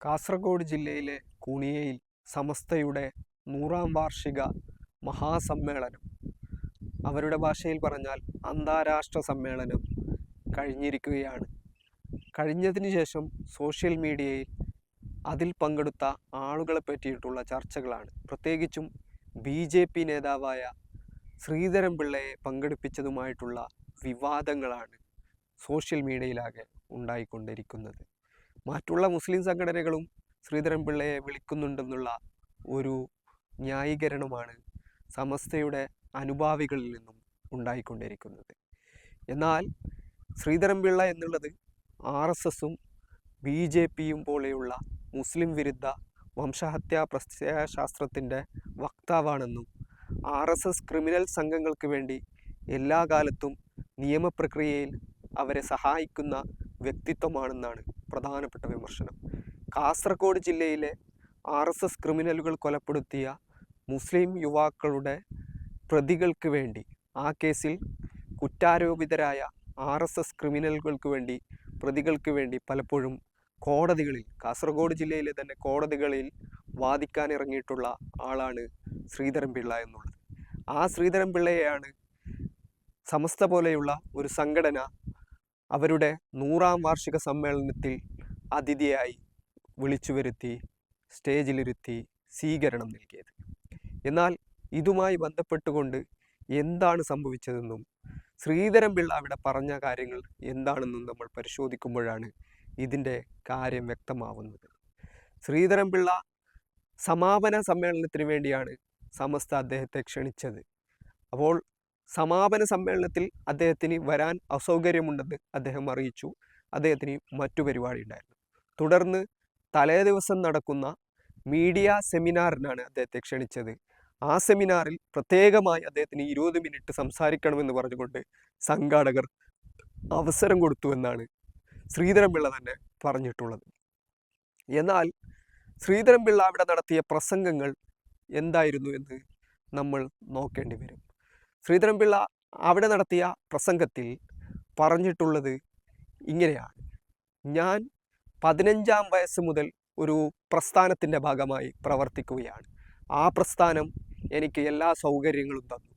കാസർഗോഡ് ജില്ലയിലെ കുണിയയിൽ സമസ്തയുടെ നൂറാം വാർഷിക മഹാസമ്മേളനം. അവരുടെ ഭാഷയിൽ പറഞ്ഞാൽ അന്താരാഷ്ട്ര സമ്മേളനം കഴിഞ്ഞിരിക്കുകയാണ്. കഴിഞ്ഞതിന് ശേഷം സോഷ്യൽ മീഡിയയിൽ അതിൽ പങ്കെടുത്ത ആളുകളെ പറ്റിയിട്ടുള്ള ചർച്ചകളാണ്. പ്രത്യേകിച്ചും ബി ജെ പി നേതാവായ ശ്രീധരൻ പിള്ളയെ പങ്കെടുപ്പിച്ചതുമായിട്ടുള്ള വിവാദങ്ങളാണ് സോഷ്യൽ മീഡിയയിലാകെ ഉണ്ടായിക്കൊണ്ടിരിക്കുന്നത്. മറ്റുള്ള മുസ്ലിം സംഘടനകളും ശ്രീധരൻ പിള്ളയെ വിളിക്കുന്നുണ്ടെന്നുള്ള ഒരു ന്യായീകരണമാണ് സമസ്തയുടെ അനുഭാവികളിൽ നിന്നും ഉണ്ടായിക്കൊണ്ടിരിക്കുന്നത്. എന്നാൽ ശ്രീധരൻ പിള്ള എന്നുള്ളത് ആർ എസ് എസും ബി ജെ പിയും പോലെയുള്ള മുസ്ലിം വിരുദ്ധ വംശഹത്യാ പ്രത്യയശാസ്ത്രത്തിന്റെ വക്താവാണെന്നും ആർ എസ് എസ് ക്രിമിനൽ സംഘങ്ങൾക്ക് വേണ്ടി എല്ലാ കാലത്തും നിയമപ്രക്രിയയിൽ അവരെ സഹായിക്കുന്ന വ്യക്തിത്വമാണെന്നാണ് പ്രധാനപ്പെട്ട വിമർശനം. കാസർഗോഡ് ജില്ലയിലെ ആർ എസ് എസ് ക്രിമിനലുകൾ കൊലപ്പെടുത്തിയ മുസ്ലിം യുവാക്കളുടെ പ്രതികൾക്ക് വേണ്ടി ആ കേസിൽ കുറ്റാരോപിതരായ ആർ എസ് എസ് ക്രിമിനലുകൾക്ക് വേണ്ടി പ്രതികൾക്ക് വേണ്ടി പലപ്പോഴും കോടതികളിൽ കാസർഗോഡ് ജില്ലയിലെ തന്നെ കോടതികളിൽ വാദിക്കാൻ ഇറങ്ങിയിട്ടുള്ള ആളാണ് ശ്രീധരൻ പിള്ള എന്നുള്ളത്. ആ ശ്രീധരൻ പിള്ളയെയാണ് സമസ്ത പോലെയുള്ള ഒരു സംഘടന അവരുടെ നൂറാം വാർഷിക സമ്മേളനത്തിൽ അതിഥിയായി വിളിച്ചു വരുത്തി സ്റ്റേജിലിരുത്തി സ്വീകരണം നൽകിയത്. എന്നാൽ ഇതുമായി ബന്ധപ്പെട്ടുകൊണ്ട് എന്താണ് സംഭവിച്ചതെന്നും ശ്രീധരൻ പിള്ള അവിടെ പറഞ്ഞ കാര്യങ്ങൾ എന്താണെന്നും നമ്മൾ പരിശോധിക്കുമ്പോഴാണ് ഇതിന്റെ കാര്യം വ്യക്തമാവുന്നത്. ശ്രീധരൻ പിള്ള സമാപന സമ്മേളനത്തിന് വേണ്ടിയാണ് സമസ്ത അദ്ദേഹത്തെ ക്ഷണിച്ചത്. അപ്പോൾ സമാപന സമ്മേളനത്തിൽ അദ്ദേഹത്തിന് വരാൻ അസൗകര്യമുണ്ടെന്ന് അദ്ദേഹം അറിയിച്ചു. അദ്ദേഹത്തിന് മറ്റു പരിപാടി ഉണ്ടായിരുന്നു. തുടർന്ന് തലേ ദിവസം നടക്കുന്ന മീഡിയ സെമിനാറിനാണ് അദ്ദേഹത്തെ ക്ഷണിച്ചത്. ആ സെമിനാറിൽ പ്രത്യേകമായി അദ്ദേഹത്തിന് ഇരുപത് മിനിറ്റ് സംസാരിക്കണമെന്ന് പറഞ്ഞുകൊണ്ട് സംഘാടകർ അവസരം കൊടുത്തു എന്നാണ് ശ്രീധരൻപിള്ള തന്നെ പറഞ്ഞിട്ടുള്ളത്. എന്നാൽ ശ്രീധരൻപിള്ള അവിടെ നടത്തിയ പ്രസംഗങ്ങൾ എന്തായിരുന്നു എന്ന് നമ്മൾ നോക്കേണ്ടി വരും. ശ്രീധരൻപിള്ള അവിടെ നടത്തിയ പ്രസംഗത്തിൽ പറഞ്ഞിട്ടുള്ളത് ഇങ്ങനെയാണ്. ഞാൻ പതിനഞ്ചാം വയസ്സ് മുതൽ ഒരു പ്രസ്ഥാനത്തിന്റെ ഭാഗമായി പ്രവർത്തിക്കുകയാണ്. ആ പ്രസ്ഥാനം എനിക്ക് എല്ലാ സൗകര്യങ്ങളും തന്നു.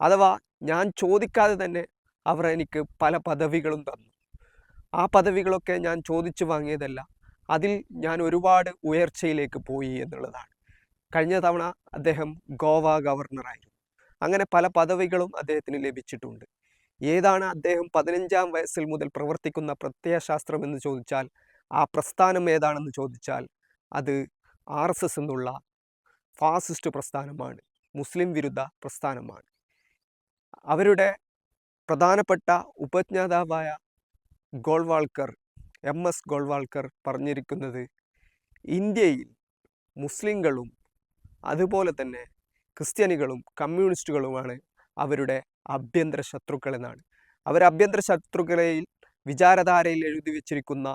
അഥവാ ഞാൻ ചോദിക്കാതെ തന്നെ അവർ എനിക്ക് പല പദവികളും തന്നു. ആ പദവികളൊക്കെ ഞാൻ ചോദിച്ചു വാങ്ങിയതല്ല അതിൽ ഞാൻ ഒരുപാട് ഉയർച്ചയിലേക്ക് പോയി എന്നുള്ളതാണ്. കഴിഞ്ഞ തവണ അദ്ദേഹം ഗോവ ഗവർണറായിരുന്നു. അങ്ങനെ പല പദവികളും അദ്ദേഹത്തിന് ലഭിച്ചിട്ടുണ്ട്. ഏതാണ് അദ്ദേഹം പതിനഞ്ചാം വയസ്സിൽ മുതൽ പ്രവർത്തിക്കുന്ന പ്രത്യയശാസ്ത്രം എന്ന് ചോദിച്ചാൽ ആ പ്രസ്ഥാനം ഏതാണെന്ന് ചോദിച്ചാൽ അത് ആർ എസ് എസ് എന്നുള്ള ഫാസിസ്റ്റ് പ്രസ്ഥാനമാണ് മുസ്ലിം വിരുദ്ധ പ്രസ്ഥാനമാണ്. അവരുടെ പ്രധാനപ്പെട്ട ഉപജ്ഞാതാവായ ഗോൾവാൾക്കർ എം എസ് ഗോൾവാൾക്കർ പറഞ്ഞിരിക്കുന്നത് ഇന്ത്യയിൽ മുസ്ലിങ്ങളും അതുപോലെ തന്നെ ക്രിസ്ത്യാനികളും കമ്മ്യൂണിസ്റ്റുകളുമാണ് അവരുടെ ആഭ്യന്തര ശത്രുക്കൾ എന്നാണ് അവർ ആഭ്യന്തര ശത്രുക്കളെയിൽ വിചാരധാരയിൽ എഴുതി വച്ചിരിക്കുന്ന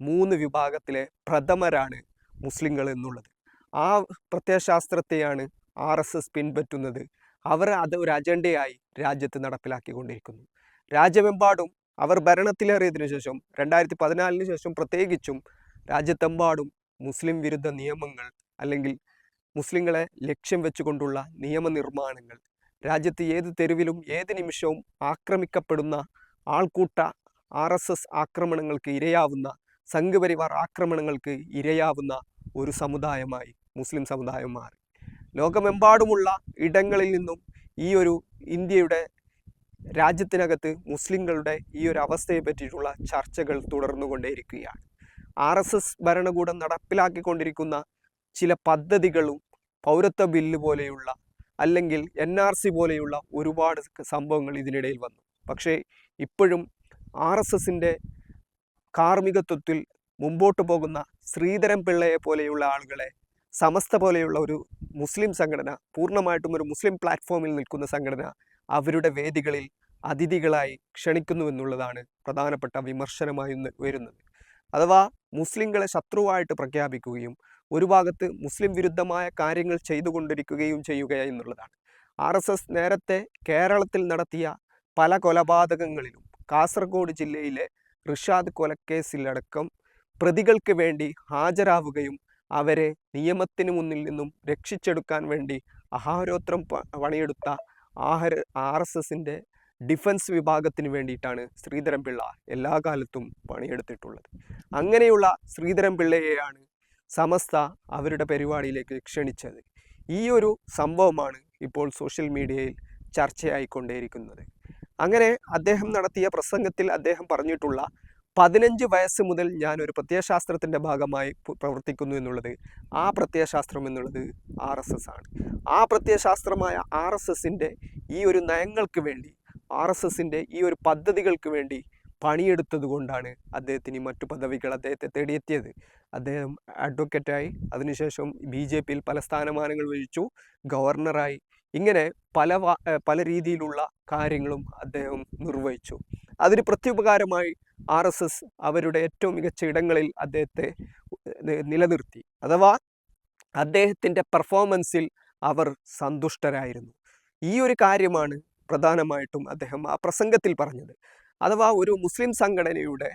മൂന്ന് വിഭാഗത്തിലെ പ്രഥമരാണ് മുസ്ലിങ്ങൾ എന്നുള്ളത്. ആ പ്രത്യയശാസ്ത്രത്തെയാണ് ആർ എസ് എസ് പിൻപറ്റുന്നത്. അവർ അത് ഒരു അജണ്ടയായി രാജ്യത്ത് നടപ്പിലാക്കിക്കൊണ്ടിരിക്കുന്നു. രാജ്യമെമ്പാടും അവർ ഭരണത്തിലേറിയതിനു ശേഷം രണ്ടായിരത്തി പതിനാലിന് ശേഷം പ്രത്യേകിച്ചും രാജ്യത്തെമ്പാടും മുസ്ലിം വിരുദ്ധ നിയമങ്ങൾ അല്ലെങ്കിൽ മുസ്ലിങ്ങളെ ലക്ഷ്യം വെച്ചുകൊണ്ടുള്ള നിയമനിർമ്മാണങ്ങൾ. രാജ്യത്ത് ഏത് തെരുവിലും ഏത് നിമിഷവും ആക്രമിക്കപ്പെടുന്ന ആൾക്കൂട്ട ആർ എസ് എസ് ആക്രമണങ്ങൾക്ക് ഇരയാവുന്ന സംഘപരിവാർ ആക്രമണങ്ങൾക്ക് ഇരയാവുന്ന ഒരു സമുദായമായി മുസ്ലിം സമുദായം മാറി. ലോകമെമ്പാടുമുള്ള ഇടങ്ങളിൽ നിന്നും ഈ ഒരു ഇന്ത്യയുടെ രാജ്യത്തിനകത്ത് മുസ്ലിങ്ങളുടെ ഈ ഒരു അവസ്ഥയെ പറ്റിയിട്ടുള്ള ചർച്ചകൾ തുടർന്നുകൊണ്ടേയിരിക്കുകയാണ്. ആർ എസ് എസ് ഭരണകൂടം നടപ്പിലാക്കിക്കൊണ്ടിരിക്കുന്ന ചില പദ്ധതികളും പൗരത്വ ബില്ല് പോലെയുള്ള അല്ലെങ്കിൽ എൻ ആർ സി പോലെയുള്ള ഒരുപാട് സംഭവങ്ങൾ ഇതിനിടയിൽ വന്നു. പക്ഷേ ഇപ്പോഴും ആർ എസ് എസിന്റെ കാർമ്മികത്വത്തിൽ മുമ്പോട്ട് പോകുന്ന ശ്രീധരൻ പിള്ളയെ പോലെയുള്ള ആളുകളെ സമസ്ത പോലെയുള്ള ഒരു മുസ്ലിം സംഘടന പൂർണമായിട്ടും ഒരു മുസ്ലിം പ്ലാറ്റ്ഫോമിൽ നിൽക്കുന്ന സംഘടന അവരുടെ വേദികളിൽ അതിഥികളായി ക്ഷണിക്കുന്നു എന്നുള്ളതാണ് പ്രധാനപ്പെട്ട വിമർശനമായി വരുന്നത് അഥവാ മുസ്ലിങ്ങളെ ശത്രുവായിട്ട് പ്രഖ്യാപിക്കുകയും ഒരു ഭാഗത്ത് മുസ്ലിം വിരുദ്ധമായ കാര്യങ്ങൾ ചെയ്തുകൊണ്ടിരിക്കുകയും ചെയ്യുക എന്നുള്ളതാണ്. ആർ എസ് എസ് നേരത്തെ കേരളത്തിൽ നടത്തിയ പല കൊലപാതകങ്ങളിലും കാസർഗോഡ് ജില്ലയിലെ റിഷാദ് കൊലക്കേസിലടക്കം പ്രതികൾക്ക് വേണ്ടി ഹാജരാവുകയും അവരെ നിയമത്തിന് മുന്നിൽ നിന്നും രക്ഷിച്ചെടുക്കാൻ വേണ്ടി അഹാരോത്രം പണിയെടുത്ത ആഹര ആർ എസ് എസിന്റെ ഡിഫൻസ് വിഭാഗത്തിന് വേണ്ടിയിട്ടാണ് ശ്രീധരൻപിള്ള എല്ലാ കാലത്തും പണിയെടുത്തിട്ടുള്ളത്. അങ്ങനെയുള്ള ശ്രീധരൻപിള്ളയെയാണ് സമസ്ത അവരുടെ പരിപാടിയിലേക്ക് ക്ഷണിച്ചത്. ഈ ഒരു സംഭവമാണ് ഇപ്പോൾ സോഷ്യൽ മീഡിയയിൽ ചർച്ചയായിക്കൊണ്ടേയിരിക്കുന്നത്. അങ്ങനെ അദ്ദേഹം നടത്തിയ പ്രസംഗത്തിൽ അദ്ദേഹം പറഞ്ഞിട്ടുള്ള പതിനഞ്ച് വയസ്സ് മുതൽ ഞാൻ ഒരു പ്രത്യയശാസ്ത്രത്തിന്റെ ഭാഗമായി പ്രവർത്തിക്കുന്നു എന്നുള്ളത് ആ പ്രത്യയശാസ്ത്രം എന്നുള്ളത് ആർ എസ് എസ് ആണ്. ആ പ്രത്യയശാസ്ത്രമായ ആർ എസ് എസിന്റെ ഈ ഒരു നയങ്ങൾക്ക് വേണ്ടി ആർ എസ് എസിന്റെ ഈ ഒരു പദ്ധതികൾക്ക് വേണ്ടി പണിയെടുത്തത് കൊണ്ടാണ് അദ്ദേഹത്തിന് മറ്റു പദവികൾ അദ്ദേഹത്തെ തേടിയെത്തിയത്. അദ്ദേഹം അഡ്വക്കേറ്റായി അതിനുശേഷം ബി ജെ പിയിൽ പല സ്ഥാനമാനങ്ങൾ വഹിച്ചു. ഗവർണറായി ഇങ്ങനെ പല പല രീതിയിലുള്ള കാര്യങ്ങളും അദ്ദേഹം നിർവഹിച്ചു. അതിന് പ്രത്യുപകാരമായി ആർ എസ് എസ് അവരുടെ ഏറ്റവും മികച്ച ഇടങ്ങളിൽ അദ്ദേഹത്തെ നിലനിർത്തി. അഥവാ അദ്ദേഹത്തിന്റെ പെർഫോമൻസിൽ അവർ സന്തുഷ്ടരായിരുന്നു. ഈ ഒരു കാര്യമാണ് പ്രധാനമായിട്ടും അദ്ദേഹം ആ പ്രസംഗത്തിൽ പറഞ്ഞത്. അഥവാ ഒരു മുസ്ലിം സംഘടനയുടെ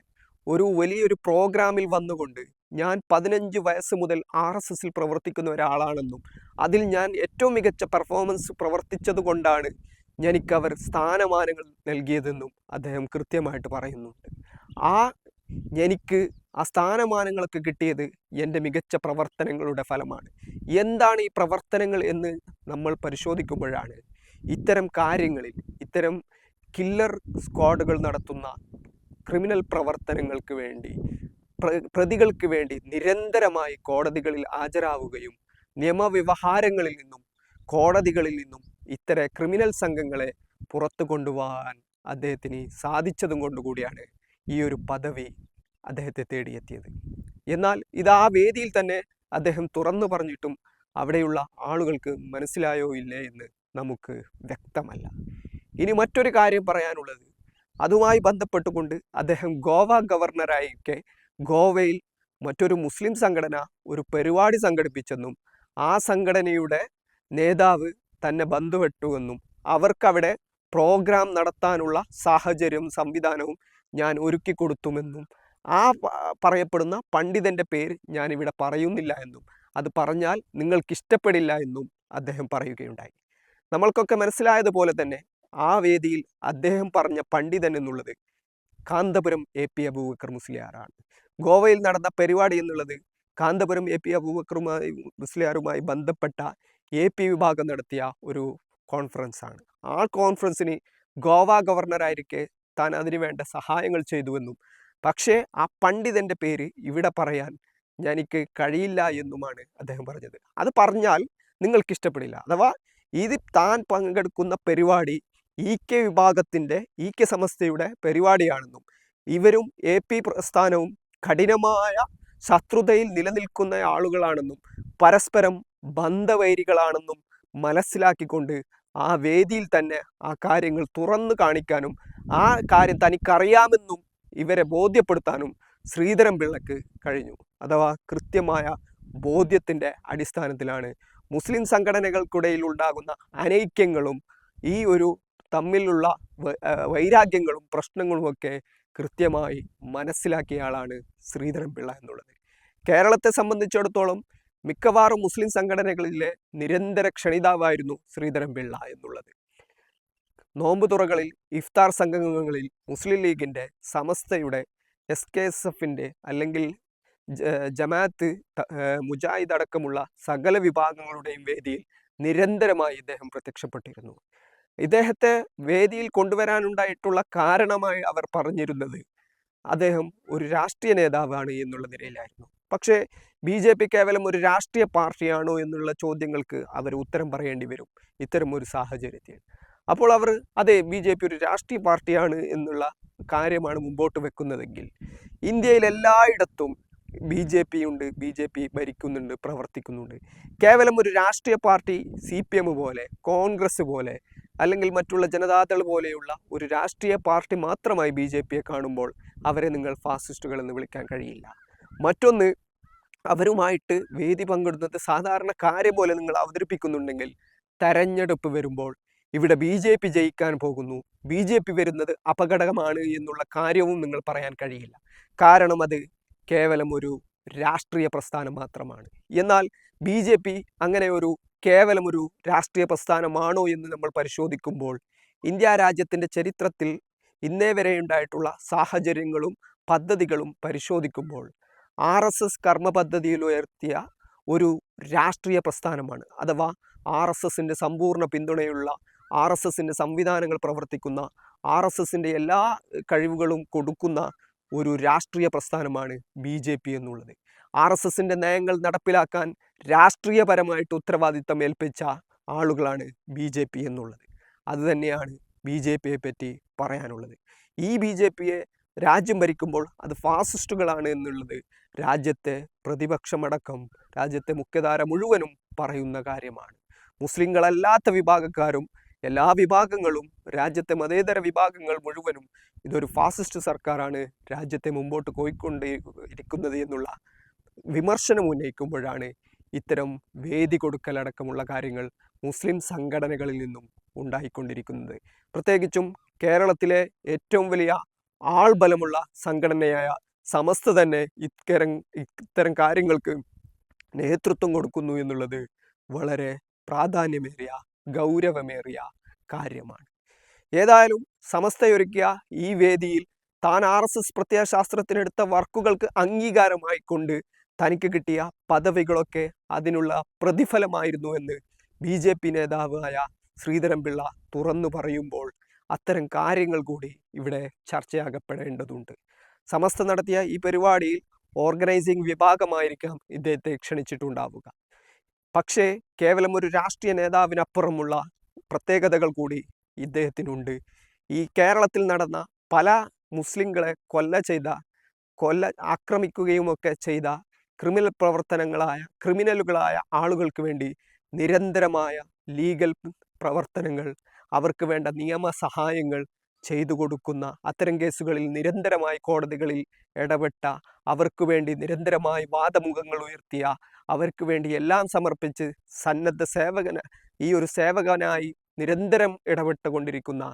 ഒരു വലിയൊരു പ്രോഗ്രാമിൽ വന്നുകൊണ്ട് ഞാൻ പതിനഞ്ച് വയസ്സ് മുതൽ ആർ എസ് എസിൽ പ്രവർത്തിക്കുന്ന ഒരാളാണെന്നും അതിൽ ഞാൻ ഏറ്റവും മികച്ച പെർഫോമൻസ് പ്രവർത്തിച്ചത് കൊണ്ടാണ് എനിക്കവർ സ്ഥാനമാനങ്ങൾ നൽകിയതെന്നും അദ്ദേഹം കൃത്യമായിട്ട് പറയുന്നുണ്ട്. ആ എനിക്ക് ആ സ്ഥാനമാനങ്ങളൊക്കെ കിട്ടിയത് എന്റെ മികച്ച പ്രവർത്തനങ്ങളുടെ ഫലമാണ്. എന്താണ് ഈ പ്രവർത്തനങ്ങൾ എന്ന് നമ്മൾ പരിശോധിക്കുമ്പോഴാണ് ഇത്തരം കാര്യങ്ങളിൽ ഇത്തരം കില്ലർ സ്ക്വാഡുകൾ നടത്തുന്ന ക്രിമിനൽ പ്രവർത്തനങ്ങൾക്ക് വേണ്ടി പ്ര- പ്രതികൾക്ക് വേണ്ടി നിരന്തരമായി കോടതികളിൽ ഹാജരാവുകയും നിയമവ്യവഹാരങ്ങളിൽ നിന്നും കോടതികളിൽ നിന്നും ഇത്തരം ക്രിമിനൽ സംഘങ്ങളെ പുറത്തു കൊണ്ടുപോകാൻ അദ്ദേഹത്തിന് സാധിച്ചതും കൊണ്ടുകൂടിയാണ് ഈ ഒരു പദവി അദ്ദേഹത്തെ തേടിയെത്തിയത്. എന്നാൽ ഇത് ആ വേദിയിൽ തന്നെ അദ്ദേഹം തുറന്നു പറഞ്ഞിട്ടും അവിടെയുള്ള ആളുകൾക്ക് മനസ്സിലായോ ഇല്ലേ എന്ന് നമുക്ക് വ്യക്തമല്ല. ഇനി മറ്റൊരു കാര്യം പറയാനുള്ളത്. അതുമായി ബന്ധപ്പെട്ടുകൊണ്ട് അദ്ദേഹം ഗോവ ഗവർണറായിരിക്കെ ഗോവയിൽ മറ്റൊരു മുസ്ലിം സംഘടന ഒരു പരിപാടി സംഘടിപ്പിച്ചെന്നും ആ സംഘടനയുടെ നേതാവ് തന്നെ ബന്ധുവെട്ടുവെന്നും അവർക്കവിടെ പ്രോഗ്രാം നടത്താനുള്ള സാഹചര്യവും സംവിധാനവും ഞാൻ ഒരുക്കി കൊടുത്തുമെന്നും ആ പറയപ്പെടുന്ന പണ്ഡിതന്റെ പേര് ഞാനിവിടെ പറയുന്നില്ല എന്നും അത് പറഞ്ഞാൽ നിങ്ങൾക്ക് ഇഷ്ടപ്പെടില്ല എന്നും അദ്ദേഹം പറയുകയുണ്ടായി. നമ്മൾക്കൊക്കെ മനസ്സിലായതുപോലെ തന്നെ ആ വേദിയിൽ അദ്ദേഹം പറഞ്ഞ പണ്ഡിതൻ എന്നുള്ളത് കാന്തപുരം എ പി അബൂബക്കർ മുസ്ലിയാറാണ് ഗോവയിൽ നടന്ന പരിപാടി എന്നുള്ളത് കാന്തപുരം എ പി അബൂബക്കറുമായി മുസ്ലിയാറുമായി ബന്ധപ്പെട്ട എ പി വിഭാഗം നടത്തിയ ഒരു കോൺഫറൻസാണ് ആ കോൺഫറൻസിന് ഗോവ ഗവർണറായിരിക്കെ താൻ അതിനു വേണ്ട സഹായങ്ങൾ ചെയ്തുവെന്നും പക്ഷേ ആ പണ്ഡിതന്റെ പേര് ഇവിടെ പറയാൻ എനിക്ക് കഴിയില്ല എന്നുമാണ് അദ്ദേഹം പറഞ്ഞത്. അത് പറഞ്ഞാൽ നിങ്ങൾക്ക് ഇഷ്ടപ്പെടില്ല അഥവാ ഇത് താൻ പങ്കെടുക്കുന്ന പരിപാടി ഇ കെ വിഭാഗത്തിന്റെ ഇ കെ സമസ്തയുടെ പരിപാടിയാണെന്നും ഇവരും എ പി പ്രസ്ഥാനവും കഠിനമായ ശത്രുതയിൽ നിലനിൽക്കുന്ന ആളുകളാണെന്നും പരസ്പരം ബന്ധവൈരികളാണെന്നും മനസ്സിലാക്കിക്കൊണ്ട് ആ വേദിയിൽ തന്നെ ആ കാര്യങ്ങൾ തുറന്നു കാണിക്കാനും ആ കാര്യം തനിക്കറിയാമെന്നും ഇവരെ ബോധ്യപ്പെടുത്താനും ശ്രീധരൻ പിള്ളക്ക് കഴിഞ്ഞു. അഥവാ കൃത്യമായ ബോധ്യത്തിന്റെ അടിസ്ഥാനത്തിലാണ് മുസ്ലിം സംഘടനകൾക്കിടയിൽ ഉണ്ടാകുന്ന അനൈക്യങ്ങളും ഈ ഒരു തമ്മിലുള്ള വൈരാഗ്യങ്ങളും പ്രശ്നങ്ങളും വൈരാഗ്യങ്ങളും പ്രശ്നങ്ങളുമൊക്കെ കൃത്യമായി മനസ്സിലാക്കിയ ആളാണ് ശ്രീധരൻ പിള്ള എന്നുള്ളത്. കേരളത്തെ സംബന്ധിച്ചിടത്തോളം മിക്കവാറും മുസ്ലിം സംഘടനകളിലെ നിരന്തര ക്ഷണിതാവായിരുന്നു ശ്രീധരൻ പിള്ള എന്നുള്ളത്. നോമ്പ് തുറകളിൽ ഇഫ്താർ സംഘങ്ങളിൽ മുസ്ലിം ലീഗിന്റെ സമസ്തയുടെ എസ് കെ എസ് എഫിന്റെ അല്ലെങ്കിൽ ജമാഅത്ത് മുജാഹിദ് അടക്കമുള്ള സകല വിഭാഗങ്ങളുടെയും വേദിയിൽ നിരന്തരമായി ഇദ്ദേഹം പ്രത്യക്ഷപ്പെട്ടിരുന്നു. ഇദ്ദേഹത്തെ വേദിയിൽ കൊണ്ടുവരാനുണ്ടായിട്ടുള്ള കാരണമായി അവർ പറഞ്ഞിരുന്നത് അദ്ദേഹം ഒരു രാഷ്ട്രീയ നേതാവാണ് എന്നുള്ള നിലയിലായിരുന്നു. പക്ഷേ ബി ജെ പി കേവലം ഒരു രാഷ്ട്രീയ പാർട്ടിയാണോ എന്നുള്ള ചോദ്യങ്ങൾക്ക് അവർ ഉത്തരം പറയേണ്ടി വരും ഇത്തരം ഒരു സാഹചര്യത്തിൽ. അപ്പോൾ അവർ അതെ ബി ജെ പി ഒരു രാഷ്ട്രീയ പാർട്ടിയാണ് എന്നുള്ള കാര്യമാണ് മുമ്പോട്ട് വെക്കുന്നതെങ്കിൽ ഇന്ത്യയിൽ എല്ലായിടത്തും ബി ജെ പി ഉണ്ട് ബി ജെ പി ഭരിക്കുന്നുണ്ട് പ്രവർത്തിക്കുന്നുണ്ട്. കേവലം ഒരു രാഷ്ട്രീയ പാർട്ടി സി പി എം പോലെ കോൺഗ്രസ് പോലെ അല്ലെങ്കിൽ മറ്റുള്ള ജനതാദൾ പോലെയുള്ള ഒരു രാഷ്ട്രീയ പാർട്ടി മാത്രമായി ബി ജെ പിയെ കാണുമ്പോൾ അവരെ നിങ്ങൾ ഫാസിസ്റ്റുകൾ എന്ന് വിളിക്കാൻ കഴിയില്ല. മറ്റൊന്ന് അവരുമായിട്ട് വേദി പങ്കിടുന്നത് സാധാരണ കാര്യം പോലെ നിങ്ങൾ അവതരിപ്പിക്കുന്നുണ്ടെങ്കിൽ തെരഞ്ഞെടുപ്പ് വരുമ്പോൾ ഇവിടെ ബി ജെ പി ജയിക്കാൻ പോകുന്നു. ബി ജെ പി വരുന്നത് അപകടകമാണ് എന്നുള്ള കാര്യവും നിങ്ങൾ പറയാൻ കഴിയില്ല. കാരണം അത് കേവലം ഒരു രാഷ്ട്രീയ പ്രസ്ഥാനം മാത്രമാണ്. എന്നാൽ ബി ജെ പി അങ്ങനെ ഒരു കേവലം ഒരു രാഷ്ട്രീയ പ്രസ്ഥാനമാണോ എന്ന് നമ്മൾ പരിശോധിക്കുമ്പോൾ ഇന്ത്യ രാജ്യത്തിന്റെ ചരിത്രത്തിൽ ഇന്നേ വരെ ഉണ്ടായിട്ടുള്ള സാഹചര്യങ്ങളും പദ്ധതികളും പരിശോധിക്കുമ്പോൾ ആർ എസ് എസ് കർമ്മ പദ്ധതിയിൽ ഉയർത്തിയ ഒരു രാഷ്ട്രീയ പ്രസ്ഥാനമാണ്. അഥവാ ആർ എസ് എസിന്റെ സമ്പൂർണ പിന്തുണയുള്ള ആർ എസ് എസിന്റെ സംവിധാനങ്ങൾ പ്രവർത്തിക്കുന്ന ആർ എസ് എസിന്റെ എല്ലാ കഴിവുകളും കൊടുക്കുന്ന ഒരു രാഷ്ട്രീയ പ്രസ്ഥാനമാണ് ബി ജെ പി എന്നുള്ളത്. ആർ എസ് എസിന്റെ നയങ്ങൾ നടപ്പിലാക്കാൻ രാഷ്ട്രീയപരമായിട്ട് ഉത്തരവാദിത്തം ഏൽപ്പിച്ച ആളുകളാണ് ബി ജെ പി എന്നുള്ളത്. അതുതന്നെയാണ് ബി ജെ പിയെ പറ്റി പറയാനുള്ളത്. ഈ ബി ജെ പിയെ രാജ്യം ഭരിക്കുമ്പോൾ അത് ഫാസിസ്റ്റുകളാണ് എന്നുള്ളത് രാജ്യത്തെ പ്രതിപക്ഷമടക്കം രാജ്യത്തെ മുഖ്യധാര മുഴുവനും പറയുന്ന കാര്യമാണ്. മുസ്ലിങ്ങളല്ലാത്ത വിഭാഗക്കാരും എല്ലാ വിഭാഗങ്ങളും രാജ്യത്തെ മതേതര വിഭാഗങ്ങൾ മുഴുവനും ഇതൊരു ഫാസിസ്റ്റ് സർക്കാരാണ് രാജ്യത്തെ മുമ്പോട്ട് പോയിക്കൊണ്ട് ഇരിക്കുന്നത് എന്നുള്ള വിമർശനം ഉന്നയിക്കുമ്പോഴാണ് ഇത്തരം വേദി കൊടുക്കലടക്കമുള്ള കാര്യങ്ങൾ മുസ്ലിം സംഘടനകളിൽ നിന്നും ഉണ്ടായിക്കൊണ്ടിരിക്കുന്നത്. പ്രത്യേകിച്ചും കേരളത്തിലെ ഏറ്റവും വലിയ ആൾബലമുള്ള സംഘടനയായ സമസ്ത തന്നെ ഇത്തരം ഇത്തരം കാര്യങ്ങൾക്ക് നേതൃത്വം കൊടുക്കുന്നു എന്നുള്ളത് വളരെ പ്രാധാന്യമേറിയ ഗൗരവമേറിയ കാര്യമാണ്. ഏതായാലും സമസ്തയൊരുക്കിയ ഈ വേദിയിൽ താൻ ആർ എസ് എസ് പ്രത്യയശാസ്ത്രത്തിനെടുത്ത വർക്കുകൾക്ക് അംഗീകാരമായി കൊണ്ട് തനിക്ക് കിട്ടിയ പദവികളൊക്കെ അതിനുള്ള പ്രതിഫലമായിരുന്നു എന്ന് ബി ജെ പി നേതാവായ ശ്രീധരൻപിള്ള തുറന്നു പറയുമ്പോൾ അത്തരം കാര്യങ്ങൾ കൂടി ഇവിടെ ചർച്ചയാകപ്പെടേണ്ടതുണ്ട്. സമസ്ത നടത്തിയ ഈ പരിപാടിയിൽ ഓർഗനൈസിംഗ് വിഭാഗമായിരിക്കാം ഇദ്ദേഹത്തെ ക്ഷണിച്ചിട്ടുണ്ടാവുക. പക്ഷേ കേവലം ഒരു രാഷ്ട്രീയ നേതാവിനപ്പുറമുള്ള പ്രത്യേകതകൾ കൂടി ഇദ്ദേഹത്തിനുണ്ട്. ഈ കേരളത്തിൽ നടന്ന പല മുസ്ലിങ്ങളെ കൊല്ല ചെയ്ത കൊല്ല ആക്രമിക്കുകയുമൊക്കെ ചെയ്ത ക്രിമിനൽ പ്രവർത്തനങ്ങളായ ക്രിമിനലുകളായ ആളുകൾക്ക് വേണ്ടി നിരന്തരമായ ലീഗൽ പ്രവർത്തനങ്ങൾ അവർക്ക് വേണ്ട നിയമ സഹായങ്ങൾ ചെയ്തു കൊടുക്കുന്ന അത്തരം കേസുകളിൽ നിരന്തരമായി കോടതികളിൽ ഇടപെട്ട അവർക്ക് വേണ്ടി നിരന്തരമായി വാദമുഖങ്ങൾ ഉയർത്തിയ അവർക്ക് വേണ്ടി എല്ലാം സമർപ്പിച്ച് സന്നദ്ധ സേവകന ഈ ഒരു സേവകനായി നിരന്തരം ഇടപെട്ടുകൊണ്ടിരിക്കുന്ന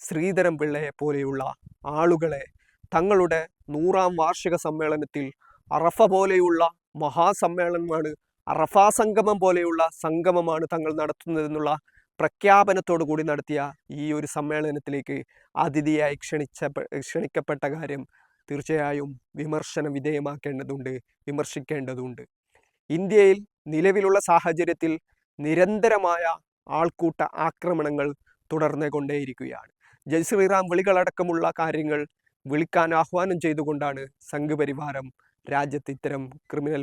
ശ്രീധരം പിള്ളയെ പോലെയുള്ള ആളുകളെ തങ്ങളുടെ നൂറാം വാർഷിക സമ്മേളനത്തിൽ അറഫ പോലെയുള്ള മഹാസമ്മേളനമാണ് അറഫാ സംഗമം പോലെയുള്ള സംഗമമാണ് തങ്ങൾ നടത്തുന്നതെന്നുള്ള പ്രഖ്യാപനത്തോടു കൂടി നടത്തിയ ഈ ഒരു സമ്മേളനത്തിലേക്ക് അതിഥിയായി ക്ഷണിച്ച ക്ഷണിക്കപ്പെട്ട കാര്യം തീർച്ചയായും വിമർശന വിധേയമാക്കേണ്ടതുണ്ട് വിമർശിക്കേണ്ടതുണ്ട്. ഇന്ത്യയിൽ നിലവിലുള്ള സാഹചര്യത്തിൽ നിരന്തരമായ ആൾക്കൂട്ട ആക്രമണങ്ങൾ തുടർന്നു കൊണ്ടേയിരിക്കുകയാണ്. ജയ് ശ്രീറാം വിളികളടക്കമുള്ള കാര്യങ്ങൾ വിളിക്കാൻ ആഹ്വാനം ചെയ്തുകൊണ്ടാണ് സംഘപരിവാരം രാജ്യത്ത് ഇത്തരം ക്രിമിനൽ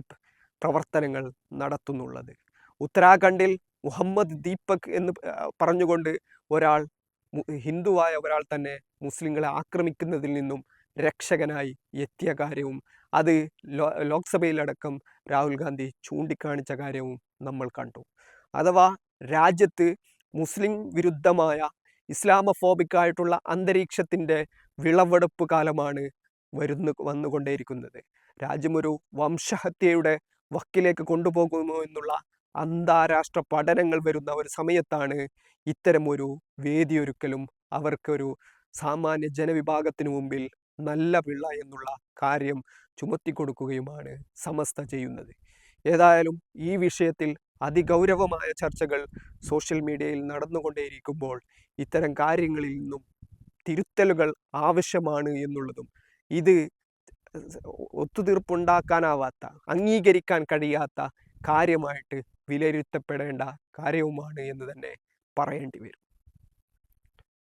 പ്രവർത്തനങ്ങൾ നടത്തുന്നുള്ളത്. ഉത്തരാഖണ്ഡിൽ മുഹമ്മദ് ദീപക് എന്ന് പറഞ്ഞുകൊണ്ട് ഒരാൾ ഹിന്ദുവായ ഒരാൾ തന്നെ മുസ്ലിങ്ങളെ ആക്രമിക്കുന്നതിൽ നിന്നും രക്ഷകനായി എത്തിയ കാര്യവും അത് ലോക്സഭയിലടക്കം രാഹുൽ ഗാന്ധി ചൂണ്ടിക്കാണിച്ച കാര്യവും നമ്മൾ കണ്ടു. അഥവാ രാജ്യത്ത് മുസ്ലിം വിരുദ്ധമായ ഇസ്ലാമഫോബിക്കായിട്ടുള്ള അന്തരീക്ഷത്തിന്റെ വിളവെടുപ്പ് കാലമാണ് വരുന്നു വന്നുകൊണ്ടേയിരിക്കുന്നത്. രാജ്യമൊരു വംശഹത്യയുടെ വക്കിലേക്ക് കൊണ്ടുപോകുമോ എന്നുള്ള അന്താരാഷ്ട്ര പഠനങ്ങൾ വരുന്ന ഒരു സമയത്താണ് ഇത്തരമൊരു വേദിയൊരുക്കലും അവർക്കൊരു സാമാന്യ ജനവിഭാഗത്തിനു മുമ്പിൽ നല്ല പിള്ള എന്നുള്ള കാര്യം ചുമത്തിക്കൊടുക്കുകയുമാണ് സമസ്ത ചെയ്യുന്നത്. ഏതായാലും ഈ വിഷയത്തിൽ അതിഗൗരവമായ ചർച്ചകൾ സോഷ്യൽ മീഡിയയിൽ നടന്നുകൊണ്ടേയിരിക്കുമ്പോൾ ഇത്തരം കാര്യങ്ങളിൽ നിന്നും തിരുത്തലുകൾ ആവശ്യമാണ് എന്നുള്ളതും ഇത് ഒത്തുതീർപ്പുണ്ടാക്കാനാവാത്ത അംഗീകരിക്കാൻ കഴിയാത്ത കാര്യമായിട്ട് വിലയിരുത്തപ്പെടേണ്ട കാര്യവുമാണ് എന്ന് തന്നെ പറയേണ്ടി വരും.